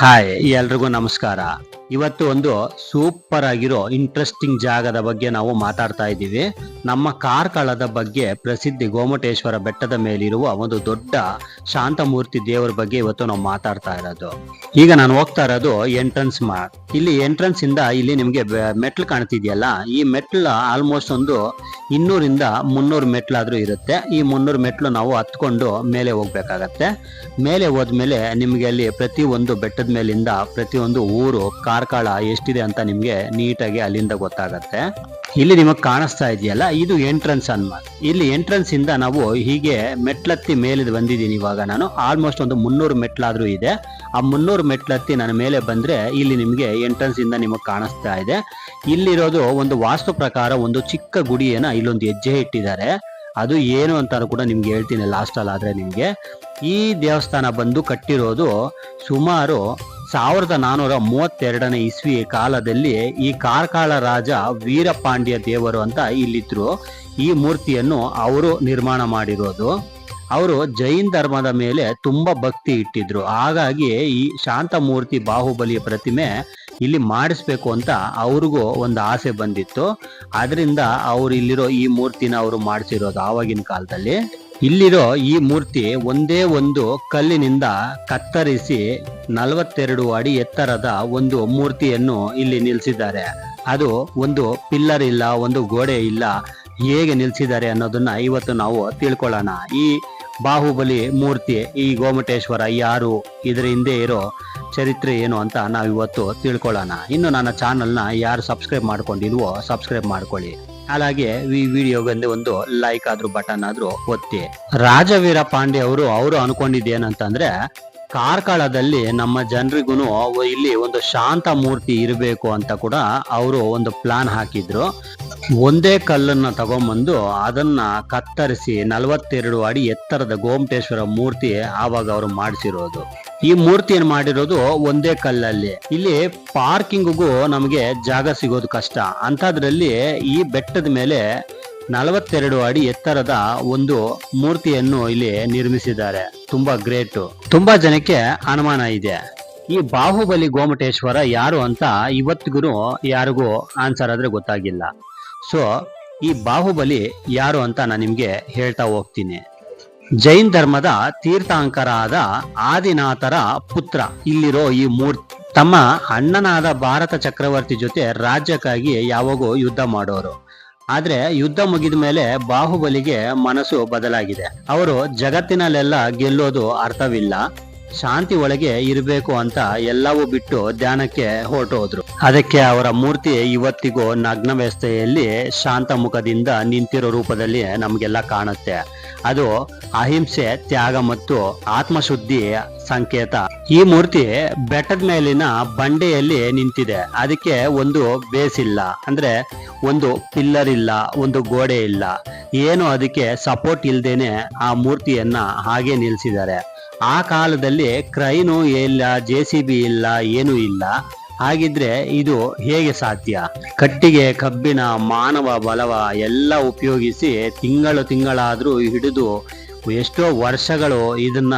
Hi ಎಲ್ರಿಗೂ ನಮಸ್ಕಾರ. ಇವತ್ತು ಒಂದು ಸೂಪರ್ ಆಗಿರೋ ಇಂಟ್ರೆಸ್ಟಿಂಗ್ ಜಾಗದ ಬಗ್ಗೆ ನಾವು ಮಾತಾಡ್ತಾ ಇದ್ದೀವಿ. ನಮ್ಮ ಕಾರ್ಕಳದ ಬಗ್ಗೆ ಪ್ರಸಿದ್ಧಿ ಗೋಮಟೇಶ್ವರ ಬೆಟ್ಟದ ಮೇಲಿರುವ ಒಂದು ದೊಡ್ಡ ಶಾಂತಮೂರ್ತಿ ದೇವರ ಬಗ್ಗೆ ಇವತ್ತು ನಾವು ಮಾತಾಡ್ತಾ ಇರೋದು. ಈಗ ನಾನು ಹೋಗ್ತಾ ಇರೋದು ಎಂಟ್ರೆನ್ಸ್ ಮಾರ್ಕ್ ಇಲ್ಲಿ ಎಂಟ್ರೆನ್ಸ್ ಇಂದ ಇಲ್ಲಿ ನಿಮ್ಗೆ ಮೆಟ್ಲು ಕಾಣ್ತಿದ್ಯಲ್ಲ? ಈ ಮೆಟ್ಲು ಆಲ್ಮೋಸ್ಟ್ ಒಂದು ಇನ್ನೂರಿಂದ ಮುನ್ನೂರು ಮೆಟ್ಲಾದರೂ ಇರುತ್ತೆ. ಈ ಮುನ್ನೂರು ಮೆಟ್ಲು ನಾವು ಹತ್ಕೊಂಡು ಮೇಲೆ ಹೋಗ್ಬೇಕಾಗತ್ತೆ. ಮೇಲೆ ಹೋದ್ಮೇಲೆ ನಿಮಗೆ ಅಲ್ಲಿ ಪ್ರತಿಯೊಂದು ಬೆಟ್ಟದ ಮೇಲಿಂದ ಪ್ರತಿಯೊಂದು ಊರು, ಕಾರ್ಕಳ ಎಷ್ಟಿದೆ ಅಂತ ನಿಮಗೆ ನೀಟಾಗಿ ಅಲ್ಲಿಂದ ಗೊತ್ತಾಗತ್ತೆ. ಇಲ್ಲಿ ನಿಮಗೆ ಕಾಣಿಸ್ತಾ ಇದೆಯಲ್ಲ? ಇದು ಎಂಟ್ರೆನ್ಸ್ ಅನ್ಮ ಇಲ್ಲಿ ಎಂಟ್ರೆನ್ಸ್ ಇಂದ ನಾವು ಹೀಗೆ ಮೆಟ್ಲತ್ತಿ ಮೇಲೆ ಬಂದಿದ್ದೀನಿ ಇವಾಗ ನಾನು. ಆಲ್ಮೋಸ್ಟ್ ಒಂದು ಮುನ್ನೂರು ಮೆಟ್ಲಾದ್ರೂ ಇದೆ. ಆ ಮುನ್ನೂರು ಮೆಟ್ಲತ್ತಿ ನಾನು ಮೇಲೆ ಬಂದ್ರೆ ಇಲ್ಲಿ ನಿಮಗೆ ಎಂಟ್ರೆನ್ಸ್ ಇಂದ ನಿಮಗೆ ಕಾಣಿಸ್ತಾ ಇದೆ. ಇಲ್ಲಿರೋದು ಒಂದು ವಾಸ್ತು ಪ್ರಕಾರ ಒಂದು ಚಿಕ್ಕ ಗುಡಿಯನ್ನ ಇಲ್ಲೊಂದು ಹೆಜ್ಜೆ ಇಟ್ಟಿದ್ದಾರೆ. ಅದು ಏನು ಅಂತ ಕೂಡ ನಿಮ್ಗೆ ಹೇಳ್ತೀನಿ ಲಾಸ್ಟ್ ಅಲ್ಲಿ ಆದ್ರೆ ನಿಮ್ಗೆ. ಈ ದೇವಸ್ಥಾನ ಬಂದು ಕಟ್ಟಿರೋದು ಸುಮಾರು ಸಾವಿರದ ನಾನೂರ ಮೂವತ್ತೆರಡನೇ ಇಸ್ವಿ ಕಾಲದಲ್ಲಿ ಈ ಕಾರ್ಕಾಳ ರಾಜ ವೀರಪಾಂಡ್ಯ ದೇವರು ಅಂತ ಇಲ್ಲಿದ್ರು. ಈ ಮೂರ್ತಿಯನ್ನು ಅವರು ನಿರ್ಮಾಣ ಮಾಡಿರೋದು. ಅವರು ಜೈನ್ ಧರ್ಮದ ಮೇಲೆ ತುಂಬಾ ಭಕ್ತಿ ಇಟ್ಟಿದ್ರು. ಹಾಗಾಗಿ ಈ ಶಾಂತಮೂರ್ತಿ ಬಾಹುಬಲಿಯ ಪ್ರತಿಮೆ ಇಲ್ಲಿ ಮಾಡಿಸ್ಬೇಕು ಅಂತ ಅವ್ರಿಗೂ ಒಂದು ಆಸೆ ಬಂದಿತ್ತು. ಅದರಿಂದ ಅವ್ರು ಇಲ್ಲಿರೋ ಈ ಮೂರ್ತಿನ ಅವರು ಮಾಡಿಸಿರೋದು ಆವಾಗಿನ ಕಾಲದಲ್ಲಿ. ಇಲ್ಲಿರೋ ಈ ಮೂರ್ತಿ ಒಂದೇ ಒಂದು ಕಲ್ಲಿನಿಂದ ಕತ್ತರಿಸಿ ನಲವತ್ತೆರಡು ಅಡಿ ಎತ್ತರದ ಒಂದು ಮೂರ್ತಿಯನ್ನು ಇಲ್ಲಿ ನಿಲ್ಲಿಸಿದ್ದಾರೆ ಅದು ಒಂದು ಪಿಲ್ಲರ್ ಇಲ್ಲ, ಒಂದು ಗೋಡೆ ಇಲ್ಲ. ಹೇಗೆ ನಿಲ್ಲಿಸಿದ್ದಾರೆ ಅನ್ನೋದನ್ನ ಇವತ್ತು ನಾವು ತಿಳ್ಕೊಳ್ಳೋಣ. ಈ ಬಾಹುಬಲಿ ಮೂರ್ತಿ, ಈ ಗೋಮಟೇಶ್ವರ ಯಾರು? ಇದರ ಹಿಂದೆ ಇರೋ ಚರಿತ್ರೆ ಏನು ಅಂತ ನಾವು ಇವತ್ತು ತಿಳ್ಕೊಳ್ಳೋಣ. ಇನ್ನು ನನ್ನ ಚಾನಲ್ನ ಯಾರು ಸಬ್ಸ್ಕ್ರೈಬ್ ಮಾಡ್ಕೊಂಡಿಲ್ವೋ ಸಬ್ಸ್ಕ್ರೈಬ್ ಮಾಡ್ಕೊಳ್ಳಿ. ಹಾಗಾಗಿ ಈ ಬಂದೆ ಒಂದು ಲೈಕ್ ಆದ್ರೂ ಬಟನ್ ಆದ್ರೂ ಒತ್ತಿ. ರಾಜವೀರ ಪಾಂಡೆ ಅವರು ಅವರು ಅನ್ಕೊಂಡಿದ್ದೇನಂತಂದ್ರೆ, ಕಾರ್ಕಳದಲ್ಲಿ ನಮ್ಮ ಜನರಿಗೂ ಇಲ್ಲಿ ಒಂದು ಶಾಂತ ಮೂರ್ತಿ ಇರಬೇಕು ಅಂತ ಕೂಡ ಅವರು ಒಂದು ಪ್ಲಾನ್ ಹಾಕಿದ್ರು. ಒಂದೇ ಕಲ್ಲನ್ನು ತಗೊಂಬಂದು ಅದನ್ನ ಕತ್ತರಿಸಿ ನಲವತ್ತೆರಡು ಅಡಿ ಎತ್ತರದ ಗೋಮಟೇಶ್ವರ ಮೂರ್ತಿ ಆವಾಗ ಅವರು ಮಾಡಿಸಿರೋದು. ಈ ಮೂರ್ತಿಯನ್ನು ಮಾಡಿರೋದು ಒಂದೇ ಕಲ್ಲಲ್ಲಿ. ಇಲ್ಲಿ ಪಾರ್ಕಿಂಗ್ಗೂ ನಮಗೆ ಜಾಗ ಸಿಗೋದು ಕಷ್ಟ. ಅಂಥದ್ರಲ್ಲಿ ಈ ಬೆಟ್ಟದ ಮೇಲೆ ನಲವತ್ತೆರಡು ಅಡಿ ಎತ್ತರದ ಒಂದು ಮೂರ್ತಿಯನ್ನು ಇಲ್ಲಿ ನಿರ್ಮಿಸಿದ್ದಾರೆ. ತುಂಬಾ ಗ್ರೇಟು. ತುಂಬಾ ಜನಕ್ಕೆ ಅನುಮಾನ ಇದೆ. ಈ ಬಾಹುಬಲಿ ಗೋಮಟೇಶ್ವರ ಯಾರು ಅಂತ ಇವತ್ತಿಗೂ ಯಾರಿಗೂ ಆನ್ಸರ್ ಆದ್ರೆ ಗೊತ್ತಾಗಿಲ್ಲ. ಸೊ ಈ ಬಾಹುಬಲಿ ಯಾರು ಅಂತ ನಾನು ನಿಮ್ಗೆ ಹೇಳ್ತಾ ಹೋಗ್ತೀನಿ. ಜೈನ್ ಧರ್ಮದ ತೀರ್ಥಾಂಕರಾದ ಆದಿನಾಥರ ಪುತ್ರ ಇಲ್ಲಿರೋ ಈ ಮೂರ್ತಿ ತಮ್ಮ ಅಣ್ಣನಾದ ಭಾರತ ಚಕ್ರವರ್ತಿ ಜೊತೆ ರಾಜ್ಯಕ್ಕಾಗಿ ಯಾವಾಗೂ ಯುದ್ಧ ಮಾಡೋರು. ಆದ್ರೆ ಯುದ್ಧ ಮುಗಿದ ಮೇಲೆ ಬಾಹುಬಲಿಗೆ ಮನಸ್ಸು ಬದಲಾಗಿದೆ. ಅವರು ಜಗತ್ತಿನಲ್ಲೆಲ್ಲ ಗೆಲ್ಲೋದು ಅರ್ಥವಿಲ್ಲ. ಶಾಂತಿ ಒಳಗೆ ಇರಬೇಕು ಅಂತ ಎಲ್ಲವೂ ಬಿಟ್ಟು ಧ್ಯಾನಕ್ಕೆ ಹೊರಟೋದ್ರು. ಅದಕ್ಕೆ ಅವರ ಮೂರ್ತಿ ಇವತ್ತಿಗೂ ನಗ್ನವ್ಯವಸ್ಥೆಯಲ್ಲಿ ಶಾಂತ ಮುಖದಿಂದ ನಿಂತಿರೋ ರೂಪದಲ್ಲಿ ನಮಗೆಲ್ಲ ಕಾಣುತ್ತೆ. ಅದು ಅಹಿಂಸೆ, ತ್ಯಾಗ ಮತ್ತು ಆತ್ಮಶುದ್ಧಿ ಸಂಕೇತ. ಈ ಮೂರ್ತಿ ಬೆಟ್ಟದ ಮೇಲಿನ ಬಂಡೆಯಲ್ಲಿ ನಿಂತಿದೆ. ಅದಕ್ಕೆ ಒಂದು ಬೇಸ್ ಇಲ್ಲ. ಅಂದ್ರೆ ಒಂದು ಪಿಲ್ಲರ್ ಇಲ್ಲ, ಒಂದು ಗೋಡೆ ಇಲ್ಲ. ಏನು ಅದಕ್ಕೆ ಸಪೋರ್ಟ್ ಇಲ್ದೇನೆ ಆ ಮೂರ್ತಿಯನ್ನ ಹಾಗೆ ನಿಲ್ಸಿದ್ದಾರೆ. ಆ ಕಾಲದಲ್ಲಿ ಕ್ರೈನು ಇಲ್ಲ, ಜೆ ಸಿ ಬಿ ಇಲ್ಲ, ಏನೂ ಇಲ್ಲ. ಹಾಗಿದ್ರೆ ಇದು ಹೇಗೆ ಸಾಧ್ಯ? ಕಟ್ಟಿಗೆ, ಕಬ್ಬಿನ, ಮಾನವ ಬಲವ ಎಲ್ಲ ಉಪಯೋಗಿಸಿ ತಿಂಗಳು ತಿಂಗಳಾದರೂ ಹಿಡಿದು ಎಷ್ಟೋ ವರ್ಷಗಳು ಇದನ್ನ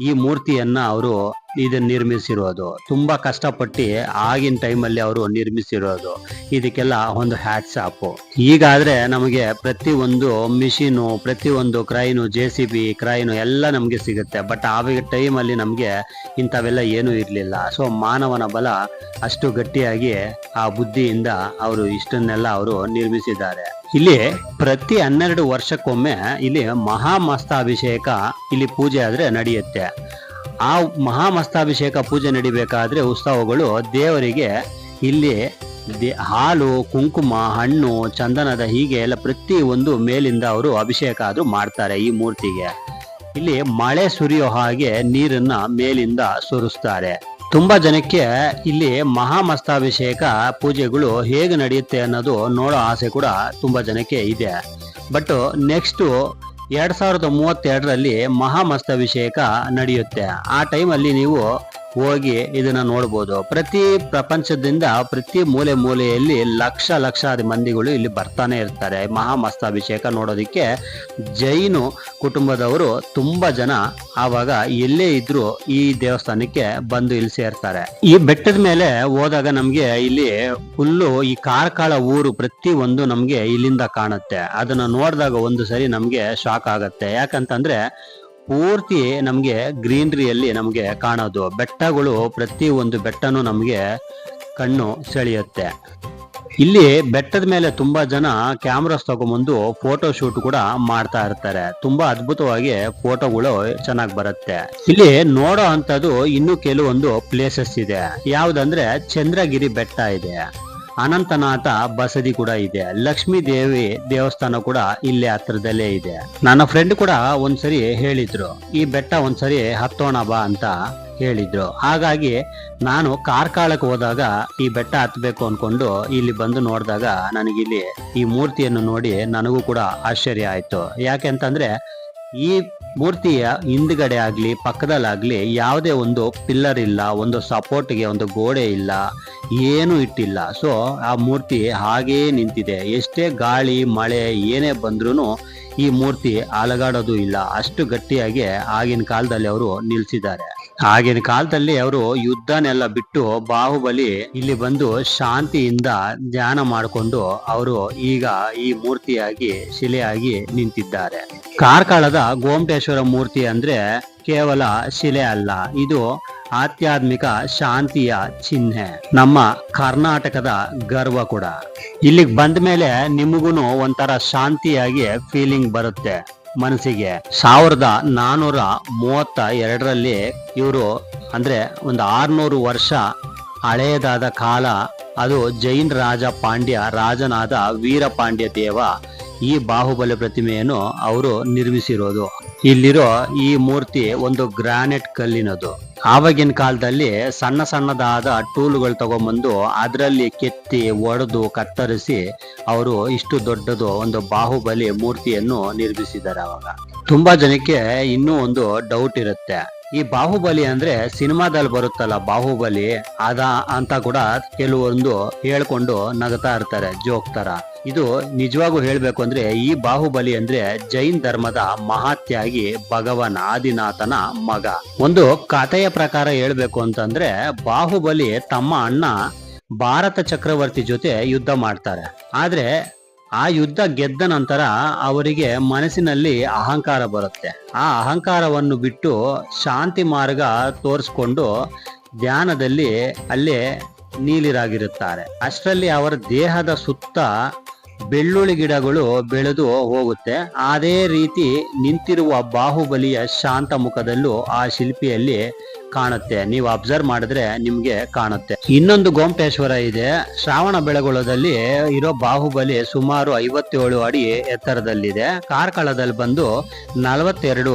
ಈ ಮೂರ್ತಿಯನ್ನ ಅವರು ಇದನ್ನ ನಿರ್ಮಿಸಿರೋದು. ತುಂಬಾ ಕಷ್ಟಪಟ್ಟು ಆಗಿನ ಟೈಮಲ್ಲಿ ಅವರು ನಿರ್ಮಿಸಿರೋದು. ಇದಕ್ಕೆಲ್ಲ ಒಂದು ಹ್ಯಾಟ್ಸ್ ಆಪ್ ಈಗಾದ್ರೆ ನಮಗೆ ಪ್ರತಿ ಒಂದು ಮಿಷಿನು ಪ್ರತಿ ಒಂದು crane J C B crane ಎಲ್ಲ ನಮಗೆ ಸಿಗುತ್ತೆ. ಬಟ್ ಆವಾಗ ಟೈಮಲ್ಲಿ ನಮಗೆ ಇಂಥವೆಲ್ಲ ಏನೂ ಇರಲಿಲ್ಲ. ಸೊ ಮಾನವನ ಬಲ ಅಷ್ಟು ಗಟ್ಟಿಯಾಗಿ ಆ ಬುದ್ಧಿಯಿಂದ ಅವರು ಇಷ್ಟನ್ನೆಲ್ಲ ಅವರು ನಿರ್ಮಿಸಿದ್ದಾರೆ. ಇಲ್ಲಿ ಪ್ರತಿ ಹನ್ನೆರಡು ವರ್ಷಕ್ಕೊಮ್ಮೆ ಇಲ್ಲಿ ಮಹಾಮಸ್ತಾಭಿಷೇಕ ಇಲ್ಲಿ ಪೂಜೆ ಆದ್ರೆ ನಡೆಯುತ್ತೆ. ಆ ಮಹಾಮಸ್ತಾಭಿಷೇಕ ಪೂಜೆ ನಡಿಬೇಕಾದ್ರೆ ಉತ್ಸವಗಳು ದೇವರಿಗೆ ಇಲ್ಲಿ ಹಾಲು, ಕುಂಕುಮ, ಹಣ್ಣು, ಚಂದನದ ಹೀಗೆ ಎಲ್ಲ ಪ್ರತಿ ಒಂದು ಮೇಲಿಂದ ಅವರು ಅಭಿಷೇಕ ಆದರೂ ಮಾಡ್ತಾರೆ ಈ ಮೂರ್ತಿಗೆ. ಇಲ್ಲಿ ಮಳೆ ಸುರಿಯೋ ಹಾಗೆ ನೀರನ್ನ ಮೇಲಿಂದ ಸುರಿಸ್ತಾರೆ. ತುಂಬಾ ಜನಕ್ಕೆ ಇಲ್ಲಿ ಮಹಾಮಸ್ತಾಭಿಷೇಕ ಪೂಜೆಗಳು ಹೇಗೆ ನಡೆಯುತ್ತೆ ಅನ್ನೋದು ನೋಡೋ ಆಸೆ ಕೂಡ ತುಂಬಾ ಜನಕ್ಕೆ ಇದೆ. ಬಟ್ ನೆಕ್ಸ್ಟ್ ಎರಡ್ ಸಾವಿರದ ಮೂವತ್ತೆರಡರಲ್ಲಿ ಮಹಾಮಸ್ತಾಭಿಷೇಕ ನಡೆಯುತ್ತೆ. ಆ ಟೈಮಲ್ಲಿ ನೀವು ಹೋಗಿ ಇದನ್ನ ನೋಡ್ಬೋದು. ಪ್ರತಿ ಪ್ರಪಂಚದಿಂದ ಪ್ರತಿ ಮೂಲೆ ಮೂಲೆಯಲ್ಲಿ ಲಕ್ಷ ಲಕ್ಷಾದಿ ಮಂದಿಗಳು ಇಲ್ಲಿ ಬರ್ತಾನೆ ಇರ್ತಾರೆ. ಮಹಾಮಸ್ತಾಭಿಷೇಕ ನೋಡೋದಿಕ್ಕೆ ಜೈನು ಕುಟುಂಬದವರು ತುಂಬಾ ಜನ ಆವಾಗ ಎಲ್ಲೇ ಇದ್ರು ಈ ದೇವಸ್ಥಾನಕ್ಕೆ ಬಂದು ಇಲ್ಲಿ ಸೇರ್ತಾರೆ. ಈ ಬೆಟ್ಟದ ಮೇಲೆ ಹೋದಾಗ ನಮ್ಗೆ ಇಲ್ಲಿ ಫುಲ್ಲು ಈ ಕಾರ್ಕಳ ಊರು ಪ್ರತಿ ಒಂದು ನಮ್ಗೆ ಇಲ್ಲಿಂದ ಕಾಣುತ್ತೆ. ಅದನ್ನ ನೋಡಿದಾಗ ಒಂದು ಸರಿ ನಮ್ಗೆ ಶಾಕ್ ಆಗತ್ತೆ. ಯಾಕಂತಂದ್ರೆ ಪೂರ್ತಿ ನಮಗೆ ಗ್ರೀನ್ರಿಯಲ್ಲಿ ನಮಗೆ ಕಾಣೋದು. ಬೆಟ್ಟಗಳು ಪ್ರತಿ ಒಂದು ಬೆಟ್ಟನೂ ನಮಗೆ ಕಣ್ಣು ಸೆಳೆಯುತ್ತೆ. ಇಲ್ಲಿ ಬೆಟ್ಟದ ಮೇಲೆ ತುಂಬಾ ಜನ ಕ್ಯಾಮ್ರಾಸ್ ತಗೊಂಬಂದು ಫೋಟೋ ಶೂಟ್ ಕೂಡ ಮಾಡ್ತಾ ಇರ್ತಾರೆ. ತುಂಬಾ ಅದ್ಭುತವಾಗಿ ಫೋಟೋಗಳು ಚೆನ್ನಾಗಿ ಬರುತ್ತೆ. ಇಲ್ಲಿ ನೋಡೋ ಅಂತದ್ದು ಇನ್ನು ಕೆಲವೊಂದು ಪ್ಲೇಸಸ್ ಇದೆ. ಯಾವ್ದಂದ್ರೆ ಚಂದ್ರಗಿರಿ ಬೆಟ್ಟ ಇದೆ. ಅನಂತನಾಥ ಬಸದಿ ಕೂಡ ಇದೆ. ಲಕ್ಷ್ಮೀ ದೇವಿ ದೇವಸ್ಥಾನ ಕೂಡ ಇಲ್ಲೇ ಹತ್ರದಲ್ಲೇ ಇದೆ. ನನ್ನ ಫ್ರೆಂಡ್ ಕೂಡ ಒಂದ್ಸರಿ ಹೇಳಿದ್ರು, ಈ ಬೆಟ್ಟ ಒಂದ್ಸರಿ ಹತ್ತೋಣ ಬಾ ಅಂತ ಹೇಳಿದ್ರು. ಹಾಗಾಗಿ ನಾನು ಕಾರ್ಕಾಳಕ್ಕೆ ಹೋದಾಗ ಈ ಬೆಟ್ಟ ಹತ್ಬೇಕು ಅನ್ಕೊಂಡು ಇಲ್ಲಿ ಬಂದು ನೋಡಿದಾಗ ನನಗಿಲ್ಲಿ ಈ ಮೂರ್ತಿಯನ್ನು ನೋಡಿ ನನಗೂ ಕೂಡ ಆಶ್ಚರ್ಯ ಆಯ್ತು. ಯಾಕೆ ಅಂತಂದ್ರೆ ಈ ಮೂರ್ತಿಯ ಹಿಂದ್ಗಡೆ ಆಗ್ಲಿ, ಪಕ್ಕದಲ್ಲಾಗ್ಲಿ ಯಾವುದೇ ಒಂದು ಪಿಲ್ಲರ್ ಇಲ್ಲ, ಒಂದು ಸಪೋರ್ಟ್ಗೆ ಒಂದು ಗೋಡೆ ಇಲ್ಲ, ಏನು ಇಟ್ಟಿಲ್ಲ. ಸೊ ಆ ಮೂರ್ತಿ ಹಾಗೇ ನಿಂತಿದೆ. ಎಷ್ಟೇ ಗಾಳಿ, ಮಳೆ, ಏನೇ ಬಂದ್ರೂ ಈ ಮೂರ್ತಿ ಅಲಗಾಡೋದು ಇಲ್ಲ. ಅಷ್ಟು ಗಟ್ಟಿಯಾಗಿ ಆಗಿನ ಕಾಲದಲ್ಲಿ ಅವರು ನಿಲ್ಸಿದ್ದಾರೆ. ಆಗಿನ ಕಾಲದಲ್ಲಿ ಅವರು ಯುದ್ಧನೆಲ್ಲ ಬಿಟ್ಟು ಬಾಹುಬಲಿ ಇಲ್ಲಿ ಬಂದು ಶಾಂತಿಯಿಂದ ಧ್ಯಾನ ಮಾಡಿಕೊಂಡು ಅವರು ಈಗ ಈ ಮೂರ್ತಿಯಾಗಿ, ಶಿಲೆಯಾಗಿ ನಿಂತಿದ್ದಾರೆ. ಕಾರ್ಕಳದ ಗೋಮಟೇಶ್ವರ ಮೂರ್ತಿ ಅಂದ್ರೆ ಕೇವಲ ಶಿಲೆ ಅಲ್ಲ, ಇದು ಆಧ್ಯಾತ್ಮಿಕ ಶಾಂತಿಯ ಚಿಹ್ನೆ. ನಮ್ಮ ಕರ್ನಾಟಕದ ಗರ್ವ ಕೂಡ. ಇಲ್ಲಿಗೆ ಬಂದ ಮೇಲೆ ನಿಮಗೂ ಒಂಥರ ಶಾಂತಿಯಾಗಿ ಫೀಲಿಂಗ್ ಬರುತ್ತೆ. ಮನಸ್ಸಿಗೆ. ಸಾವಿರದ ನಾನೂರ ಮೂವತ್ತ ಎರಡರಲ್ಲಿ ಇವರು ಅಂದ್ರೆ ಒಂದು ಆರ್ನೂರು ವರ್ಷ ಹಳೆಯದಾದ ಕಾಲ, ಅದು ಜೈನ್ ರಾಜ ಪಾಂಡ್ಯ, ರಾಜನಾದ ವೀರಪಾಂಡ್ಯ ದೇವ ಈ ಬಾಹುಬಲಿ ಪ್ರತಿಮೆಯನ್ನು ಅವರು ನಿರ್ಮಿಸಿರೋದು. ಇಲ್ಲಿರೋ ಈ ಮೂರ್ತಿ ಒಂದು ಗ್ರಾನೆಟ್ ಕಲ್ಲಿನದು. ಆವಾಗಿನ ಕಾಲದಲ್ಲಿ ಸಣ್ಣ ಸಣ್ಣದಾದ ಟೂಲ್ಗಳು ತಗೊಂಬಂದು ಅದರಲ್ಲಿ ಕೆತ್ತಿ, ಒಡೆದು, ಕತ್ತರಿಸಿ ಅವರು ಇಷ್ಟು ದೊಡ್ಡದು ಒಂದು ಬಾಹುಬಲಿ ಮೂರ್ತಿಯನ್ನು ನಿರ್ಮಿಸಿದ್ದಾರೆ ಅವಾಗ. ತುಂಬಾ ಜನಕ್ಕೆ ಇನ್ನೂ ಒಂದು ಡೌಟ್ ಇರುತ್ತೆ. ಈ ಬಾಹುಬಲಿ ಅಂದ್ರೆ ಸಿನಿಮಾದಲ್ಲಿ ಬರುತ್ತಲ್ಲ ಬಾಹುಬಲಿ, ಅದ ಅಂತ ಕೂಡ ಕೆಲವೊಂದು ಹೇಳ್ಕೊಂಡು ನಗತಾ ಇರ್ತಾರೆ, ಜೋಕ್ ತರ. ಇದು ನಿಜವಾಗೂ ಹೇಳಬೇಕು ಅಂದ್ರೆ ಈ ಬಾಹುಬಲಿ ಅಂದ್ರೆ ಜೈನ್ ಧರ್ಮದ ಮಹಾತ್ಯಾಗಿ ಭಗವಾನ್ ಆದಿನಾಥನ ಮಗ. ಒಂದು ಕಥೆಯ ಪ್ರಕಾರ ಹೇಳ್ಬೇಕು ಅಂತಂದ್ರೆ ಬಾಹುಬಲಿ ತಮ್ಮ ಅಣ್ಣ ಭಾರತ ಚಕ್ರವರ್ತಿ ಜೊತೆ ಯುದ್ಧ ಮಾಡ್ತಾರೆ. ಆದ್ರೆ ಆ ಯುದ್ಧ ಗೆದ್ದ ನಂತರ ಅವರಿಗೆ ಮನಸ್ಸಿನಲ್ಲಿ ಅಹಂಕಾರ ಬರುತ್ತೆ. ಆ ಅಹಂಕಾರವನ್ನು ಬಿಟ್ಟು ಶಾಂತಿ ಮಾರ್ಗ ತೋರಿಸ್ಕೊಂಡು ಧ್ಯಾನದಲ್ಲಿ ಅಲ್ಲೇ ನೀಲಿರಾಗಿರುತ್ತಾರೆ. ಅಷ್ಟರಲ್ಲಿ ಅವರ ದೇಹದ ಸುತ್ತ ಬೆಳ್ಳುಳ್ಳಿ ಗಿಡಗಳು ಬೆಳೆದು ಹೋಗುತ್ತೆ. ಅದೇ ರೀತಿ ನಿಂತಿರುವ ಬಾಹುಬಲಿಯ ಶಾಂತ ಮುಖದಲ್ಲೂ ಆ ಶಿಲ್ಪಿಯಲ್ಲಿ ಕಾಣುತ್ತೆ. ನೀವು ಅಬ್ಸರ್ವ್ ಮಾಡಿದ್ರೆ ನಿಮ್ಗೆ ಕಾಣುತ್ತೆ. ಇನ್ನೊಂದು ಗೋಮಟೇಶ್ವರ ಇದೆ. ಶ್ರಾವಣ ಬೆಳಗೊಳದಲ್ಲಿ ಇರೋ ಬಾಹುಬಲಿ ಸುಮಾರು ಐವತ್ತೇಳು ಅಡಿ ಎತ್ತರದಲ್ಲಿದೆ. ಕಾರ್ಕಳದಲ್ಲಿ ಬಂದು ನಲವತ್ತೆರಡು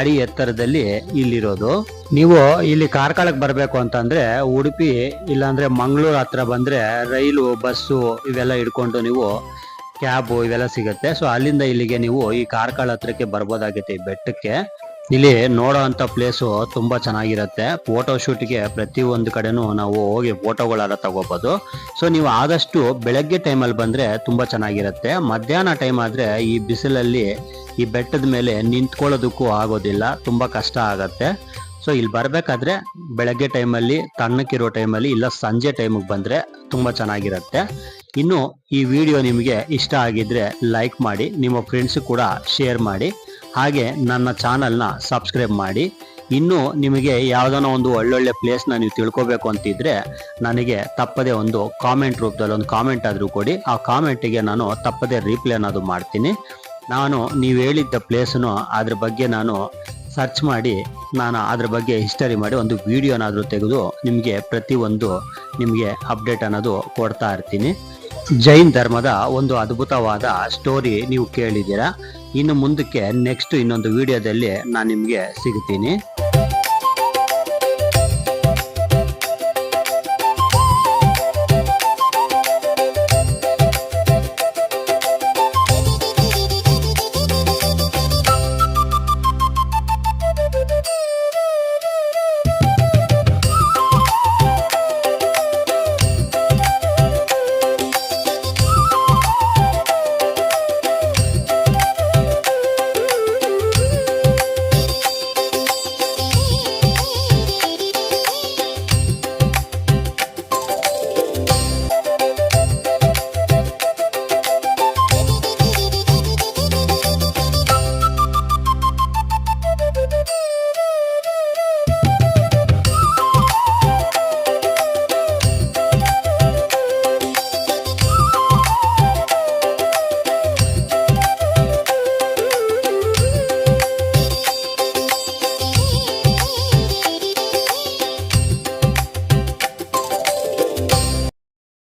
ಅಡಿ ಎತ್ತರದಲ್ಲಿ ಇಲ್ಲಿರೋದು. ನೀವು ಇಲ್ಲಿ ಕಾರ್ಕಳಕ್ಕೆ ಬರಬೇಕು ಅಂತಂದ್ರೆ ಉಡುಪಿ, ಇಲ್ಲಾಂದ್ರೆ ಮಂಗಳೂರು ಹತ್ರ ಬಂದ್ರೆ ರೈಲು, ಬಸ್ಸು ಇವೆಲ್ಲ ಹಿಡ್ಕೊಂಡು ನೀವು ಕ್ಯಾಬು ಇವೆಲ್ಲ ಸಿಗುತ್ತೆ. ಸೊ ಅಲ್ಲಿಂದ ಇಲ್ಲಿಗೆ ನೀವು ಈ ಕಾರ್ಕಳ ಹತ್ರಕ್ಕೆ ಬರ್ಬೋದಾಗೈತೆ ಈ ಬೆಟ್ಟಕ್ಕೆ. ಇಲ್ಲಿ ನೋಡೋ ಅಂತ ಪ್ಲೇಸು ತುಂಬಾ ಚೆನ್ನಾಗಿರುತ್ತೆ. ಫೋಟೋ ಶೂಟ್ಗೆ ಪ್ರತಿ ಒಂದು ಕಡೆನೂ ನಾವು ಹೋಗಿ ಫೋಟೋಗಳೆಲ್ಲ ತಗೋಬಹುದು ಸೊ ನೀವು ಆದಷ್ಟು ಬೆಳಗ್ಗೆ ಟೈಮಲ್ಲಿ ಬಂದ್ರೆ ತುಂಬಾ ಚೆನ್ನಾಗಿರುತ್ತೆ. ಮಧ್ಯಾಹ್ನ ಟೈಮ್ ಆದ್ರೆ ಈ ಬಿಸಿಲಲ್ಲಿ ಈ ಬೆಟ್ಟದ ಮೇಲೆ ನಿಂತ್ಕೊಳ್ಳೋದಕ್ಕೂ ಆಗೋದಿಲ್ಲ. ತುಂಬಾ ಕಷ್ಟ ಆಗತ್ತೆ. ಸೊ ಇಲ್ಲಿ ಬರಬೇಕಾದ್ರೆ ಬೆಳಗ್ಗೆ ಟೈಮಲ್ಲಿ ತಣ್ಣಕ್ಕಿರೋ ಟೈಮಲ್ಲಿ ಇಲ್ಲ ಸಂಜೆ ಟೈಮಿಗೆ ಬಂದ್ರೆ ತುಂಬಾ ಚೆನ್ನಾಗಿರುತ್ತೆ. ಇನ್ನು ಈ ವಿಡಿಯೋ ನಿಮಗೆ ಇಷ್ಟ ಆಗಿದ್ರೆ ಲೈಕ್ ಮಾಡಿ, ನಿಮ್ಮ ಫ್ರೆಂಡ್ಸ್ ಕೂಡ ಶೇರ್ ಮಾಡಿ. ಹಾಗೆ ನನ್ನ ಚಾನಲ್ನ ಸಬ್ಸ್ಕ್ರೈಬ್ ಮಾಡಿ. ಇನ್ನು ನಿಮಗೆ ಯಾವುದಾನ ಒಂದು ಒಳ್ಳೊಳ್ಳೆ ಪ್ಲೇಸ್ನ ನೀವು ತಿಳ್ಕೊಬೇಕು ಅಂತಿದ್ರೆ ನನಗೆ ತಪ್ಪದೆ ಒಂದು ಕಾಮೆಂಟ್ ರೂಪದಲ್ಲಿ ಒಂದು ಕಾಮೆಂಟ್ ಆದರೂ ಕೊಡಿ. ಆ ಕಾಮೆಂಟಿಗೆ ನಾನು ತಪ್ಪದೆ ರೀಪ್ಲೇನಾದರೂ ಅನ್ನೋದು ಮಾಡ್ತೀನಿ. ನಾನು ನೀವು ಹೇಳಿದ್ದ ಪ್ಲೇಸನ್ನು ಅದ್ರ ಬಗ್ಗೆ ನಾನು ಸರ್ಚ್ ಮಾಡಿ, ನಾನು ಅದ್ರ ಬಗ್ಗೆ ಹಿಸ್ಟರಿ ಮಾಡಿ ಒಂದು ವಿಡಿಯೋನಾದರೂ ತೆಗೆದು ನಿಮಗೆ ಪ್ರತಿಯೊಂದು ನಿಮಗೆ ಅಪ್ಡೇಟ್ ಅನ್ನೋದು ಕೊಡ್ತಾ ಇರ್ತೀನಿ. ಜೈನ್ ಧರ್ಮದ ಒಂದು ಅದ್ಭುತವಾದ ಸ್ಟೋರಿ ನೀವು ಕೇಳಿದ್ದೀರಾ. ಇನ್ನು ಮುಂದಕ್ಕೆ ನೆಕ್ಸ್ಟ್ ಇನ್ನೊಂದು ವಿಡಿಯೋದಲ್ಲಿ ನಾನು ನಿಮಗೆ ಸಿಗ್ತೀನಿ